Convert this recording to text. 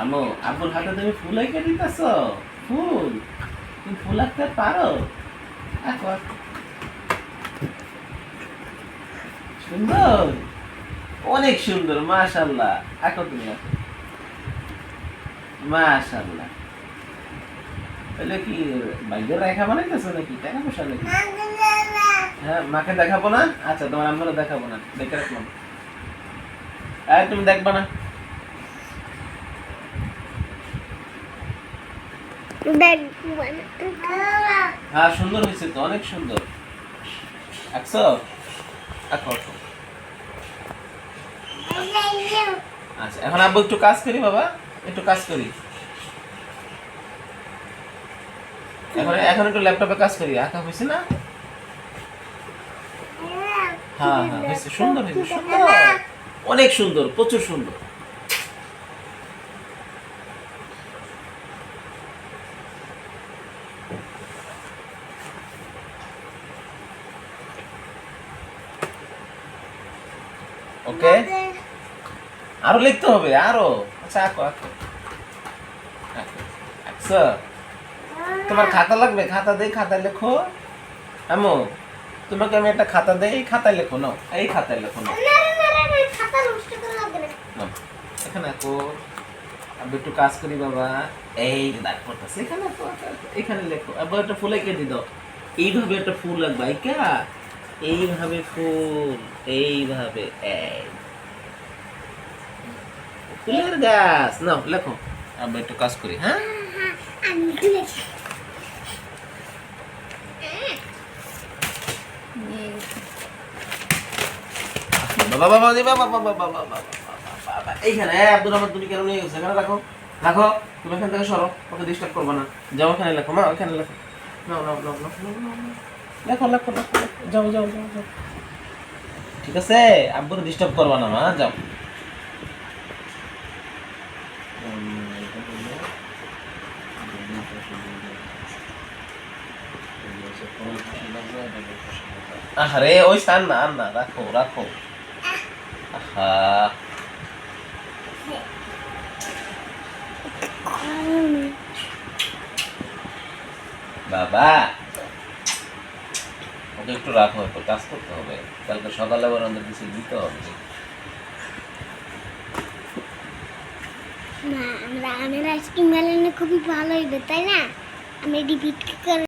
আমো আব্বুর হাতে তুমি ফুল এঁকে দিতেছ? ফুল? তুমি ফুল আঁকতে পারো। সুন্দর? অনেক সুন্দর, মাশাল্লাহ। আঁকো তুমি, আঁকো। মাশাল্লাহ। তাহলে কি বাইকের রেখা বানাইতেছো নাকি? টাকা পয়সা নাকি? হ্যাঁ মাকে দেখাবো না? আচ্ছা তোমার আমরা দেখাবো না। দেখে রাখলাম। আর তুমি দেখবা না। হ্যাঁ সুন্দর হয়েছে তো, অনেক সুন্দর। আচ্ছা এখন আব্বু একটু কাজ করি, বাবা। একটু কাজ করি। এখন এখন একটু ল্যাপটপে কাজ করি, আঁকা হয়েছে না? হ্যাঁ হ্যাঁ সুন্দর হয়েছে, সুন্দর। অনেক সুন্দর, প্রচুর সুন্দর। ওকে আরও লিখতে হবে আরও। আচ্ছা আঁকো আঁকো। আঁকছো? তোমার খাতা লাগবে? খাতা দেই খাতায় লেখো। আমো তোমাকে আমি একটা খাতা দেই এই খাতায় লেখো নাও। এই খাতায় লেখো নাও। এখানে আঁকো। আমি একটু কাজ করি, বাবা। এই দাগ পড়তেছে, এখানে। এখানে লেখো। আবার একটা ফুল এঁকে দি দাও। এইভাবে একটা ফুল লাগবে, আইকা। এইভাবে ফুল, এইভাবে, এই। ফুলের গাছ। নাও, লেখো। আমরা একটু কাজ করি হ্যাঁ? বাবা বাবা বাবা বাবা বাবা বাবা। এইখানে আব্দুর রহমান, তুমি কেন নিয়ে গেছো? এখানে রাখো রাখো তুমি এখান থেকে সরো ওকে ডিস্টার্ব করব না। যাও ওখানে লেখো, মা, ওখানে লেখো। লেখো লেখো লেখো। যাও যাও যাও যাও। ঠিক আছে? আব্বুর ডিস্টার্ব না, মা, যাও। ওই সান না না রাখো রাখো। আহা। বাবা, ওকে একটু রাখো একটু কাজ করতে হবে। কালকে সকালে আবার আমাদের কিছু দিতে হবে। না, আমরা আমের আইসক্রিম বানানো খুবই ভালো হইবে, তাই না? আমি রিপিট করে